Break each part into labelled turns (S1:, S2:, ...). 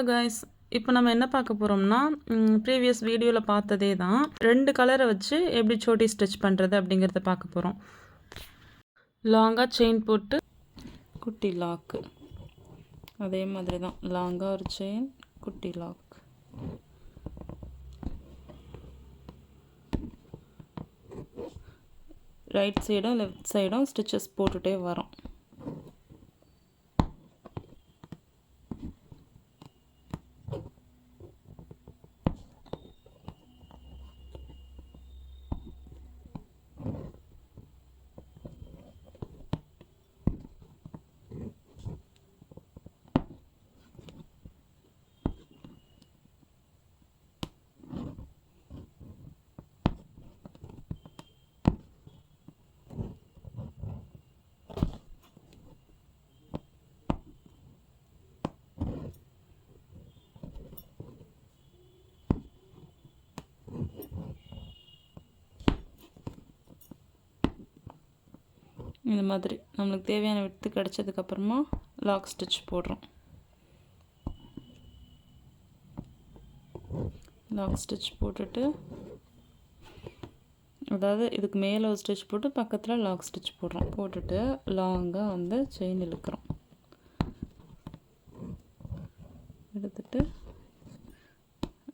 S1: Hello guys இப்போ நம்ம என்ன பார்க்க போகிறோம்னா ப்ரீவியஸ் வீடியோவில் பார்த்ததே தான் ரெண்டு கலரை வச்சு எப்படி சோட்டி ஸ்டிச் பண்ணுறது அப்படிங்கிறத பார்க்க போகிறோம் லாங்காக செயின் போட்டு குட்டி லாக்கு அதே மாதிரி தான் லாங்காக ஒரு செயின் குட்டி லாக் ரைட் சைடும் லெஃப்ட் சைடும் ஸ்டிச்சஸ் போட்டுகிட்டே வரோம். இந்த மாதிரி நம்மளுக்கு தேவையான விட்டு கிடச்சதுக்கப்புறமா லாக் ஸ்டிச் போடுறோம். லாக் ஸ்டிச் போட்டுட்டு அதாவது இதுக்கு மேலே ஒரு ஸ்டிச் போட்டு பக்கத்தில் லாக் ஸ்டிச் போடுறோம். போட்டுட்டு லாங்காக வந்து செயின் இழுக்கிறோம். எடுத்துட்டு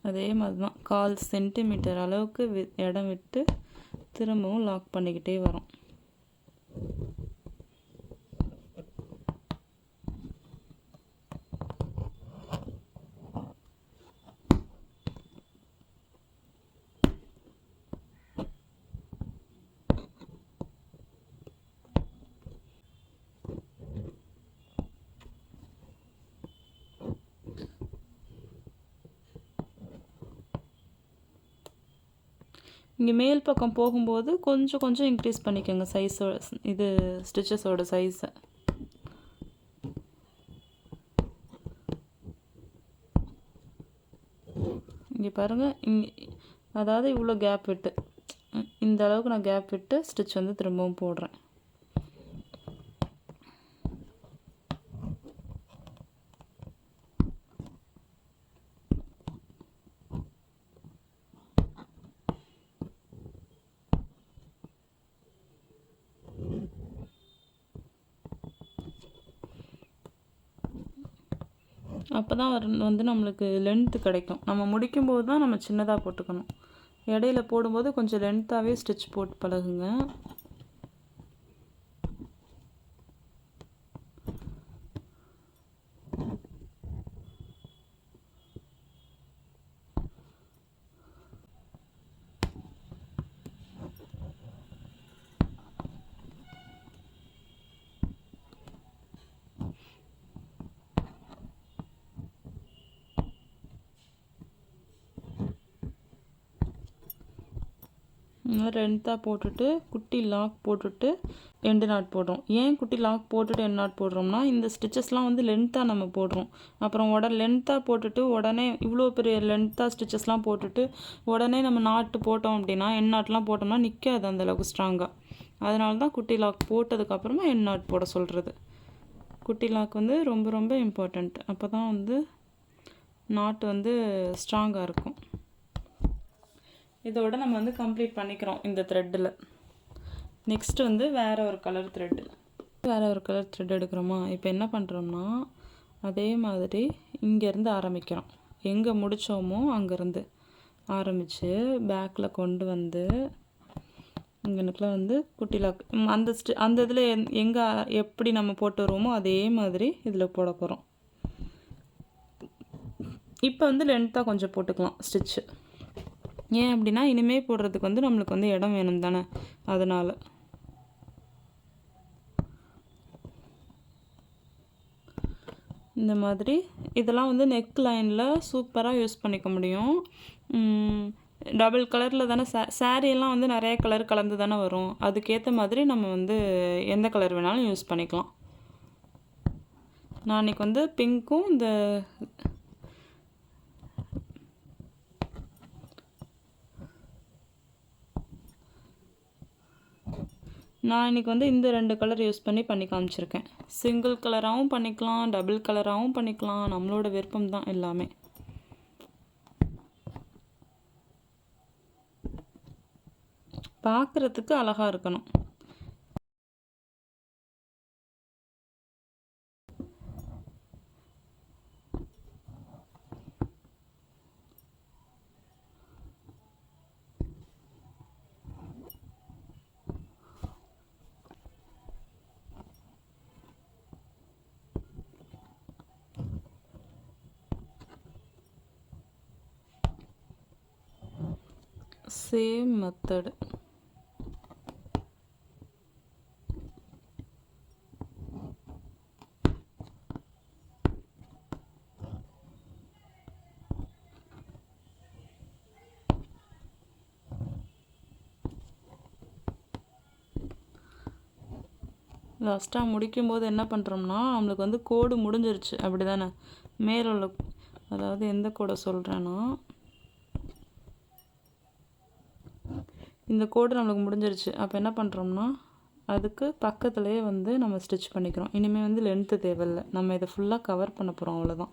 S1: அதே மாதிரி தான் கால் சென்டிமீட்டர் அளவுக்கு இடம் விட்டு திரும்பவும் லாக் பண்ணிக்கிட்டே வரோம். இங்கே மேல் பக்கம் போகும்போது கொஞ்சம் கொஞ்சம் இன்க்ரீஸ் பண்ணிக்கோங்க சைஸோட இது ஸ்டிச்சஸோட சைஸை இங்கே பாருங்கள் இங்கே அதாவது இவ்வளோ கேப் விட்டு இந்த அளவுக்கு நான் கேப் விட்டு ஸ்டிச் வந்து திரும்பவும் போடுறேன். அப்போ தான் வந்து நம்மளுக்கு லென்த்து கிடைக்கும். நம்ம முடிக்கும்போது தான் நம்ம சின்னதாக போட்டுக்கணும். இடையில போடும்போது கொஞ்சம் லென்த்தாகவே ஸ்டிச் போட்டு பழகுங்க. ரெண்டாக போட்டுட்டு குட்டி லாக் போட்டுட்டு எண்டு நாட் போடுறோம். ஏன் குட்டி லாக் போட்டுட்டு எண்டு நாட் போடுறோம்னா இந்த ஸ்டிச்சஸ்லாம் வந்து லென்த்தாக நம்ம போடுறோம். அப்புறம் உட லென்த்தாக போட்டுட்டு உடனே இவ்வளோ பெரிய லென்த்தாக ஸ்டிச்சஸ்லாம் போட்டுட்டு உடனே நம்ம நாட்டு போட்டோம் அப்படின்னா எண் நாட்லாம் போட்டோம்னா நிற்காது அந்தளவுக்கு ஸ்ட்ராங்காக அதனால தான் குட்டி லாக் போட்டதுக்கப்புறமா எண் நாட் போட சொல்கிறது குட்டி லாக் வந்து ரொம்ப ரொம்ப இம்பார்ட்டண்ட் அப்போ தான் வந்து நாட்டு வந்து ஸ்ட்ராங்காக இருக்கும். இதோட நம்ம வந்து கம்ப்ளீட் பண்ணிக்கிறோம் இந்த த்ரெட்டில் நெக்ஸ்ட் வந்து வேறு ஒரு கலர் த்ரெட்டு வேறு ஒரு கலர் த்ரெட் எடுக்கிறோமா? இப்போ என்ன பண்ணுறோம்னா அதே மாதிரி இங்கேருந்து ஆரம்பிக்கிறோம். எங்கே முடித்தோமோ அங்கேருந்து ஆரம்பித்து பேக்கில் கொண்டு வந்து இங்கனுக்குள்ள வந்து குட்டி லாக் அந்த ஸ்டி அந்த இதில் எங்கே எப்படி நம்ம போட்டு வருவோமோ அதே மாதிரி இதில் போட போகிறோம் இப்போ வந்து லென்த்தாக கொஞ்சம் போட்டுக்கலாம் ஸ்டிச்சு ஏன் அப்படின்னா இனிமேல் போடுறதுக்கு வந்து நம்மளுக்கு வந்து இடம் வேணும் தானே. அதனால். இந்த மாதிரி இதெல்லாம் வந்து நெக் லைனில் சூப்பராக யூஸ் பண்ணிக்க முடியும். டபுள் கலரில் தானே சே சாரியெல்லாம் வந்து நிறைய கலர் கலந்து தானே வரும். அதுக்கேற்ற மாதிரி நம்ம வந்து எந்த கலர் வேணாலும் யூஸ் பண்ணிக்கலாம். நான் இன்றைக்கி வந்து பிங்க்கும் இந்த நான் இன்றைக்கி வந்து இந்த ரெண்டு கலர் யூஸ் பண்ணி பண்ணி காமிச்சிருக்கேன். சிங்கிள் கலராகவும் பண்ணிக்கலாம் டபுள் கலராகவும் பண்ணிக்கலாம். நம்மளோட விருப்பம் தான் எல்லாமே. பார்க்குறதுக்கு அழகாக இருக்கணும். சேம் மெத்தடு லாஸ்ட்டாக முடிக்கும்போது என்ன பண்ணுறோம்னா நம்மளுக்கு வந்து கோடு முடிஞ்சிருச்சு. அப்படி தானே மேலே உள்ள அதாவது எந்த கோடை சொல்கிறேன்னா இந்த கோடு நம்மளுக்கு முடிஞ்சிருச்சு. அப்போ என்ன பண்ணுறோம்னா அதுக்கு பக்கத்துலேயே வந்து நம்ம ஸ்டிச் பண்ணிக்கிறோம். இனிமேல் வந்து லென்த்து தேவையில்லை. நம்ம இதை ஃபுல்லாக கவர் பண்ண போகிறோம் அவ்வளோதான்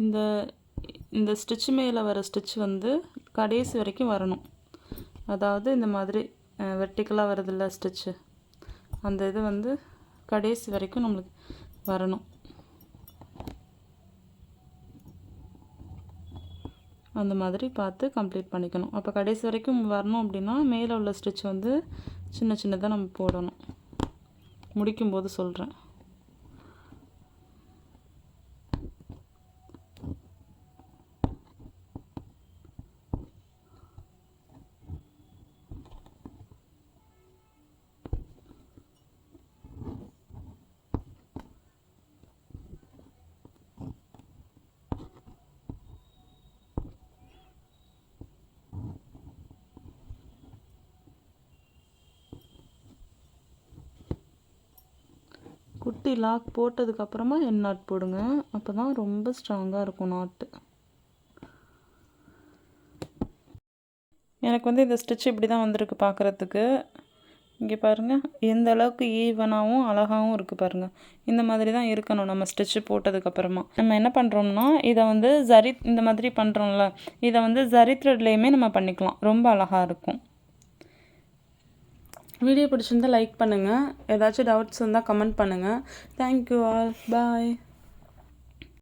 S1: இந்த இந்த ஸ்டிச் மேலே வர ஸ்டிச் வந்து கடைசி வரைக்கும் வரணும். அதாவது இந்த மாதிரி வெர்டிக்கலாக வருதில்ல ஸ்டிச்சு அந்த இது வந்து கடைசி வரைக்கும் நம்மளுக்கு வரணும். அந்த மாதிரி பார்த்து கம்ப்ளீட் பண்ணிக்கணும். அப்போ கடைசி வரைக்கும் வரணும் அப்படின்னா மேலே உள்ள ஸ்டிச் வந்து சின்ன சின்னதாக நம்ம போடணும். முடிக்கும்போது சொல்கிறேன் குட்டி லாக் போட்டதுக்கப்புறமா என் நாட் போடுங்க. அப்போ தான் ரொம்ப ஸ்ட்ராங்காக இருக்கும் நாட்டு எனக்கு வந்து இந்த ஸ்டிச் இப்படி தான் வந்திருக்கு பார்க்குறதுக்கு இங்கே பாருங்கள் எந்த அளவுக்கு ஈவனாகவும் அழகாகவும் இருக்குது பாருங்கள் இந்த மாதிரி தான் இருக்கணும் நம்ம ஸ்டிச்சு போட்டதுக்கப்புறமா நம்ம என்ன பண்ணுறோம்னா இதை வந்து ஜரி இந்த மாதிரி பண்ணுறோம்ல இதை வந்து ஜரி த்ரெட்லேயுமே நம்ம பண்ணிக்கலாம். ரொம்ப அழகாக இருக்கும். வீடியோ பிடிச்சிருந்தா லைக் பண்ணுங்கள் ஏதாச்சும் டவுட்ஸ் இருந்தால் கமெண்ட் பண்ணுங்கள் தேங்க்யூ ஆல் பாய்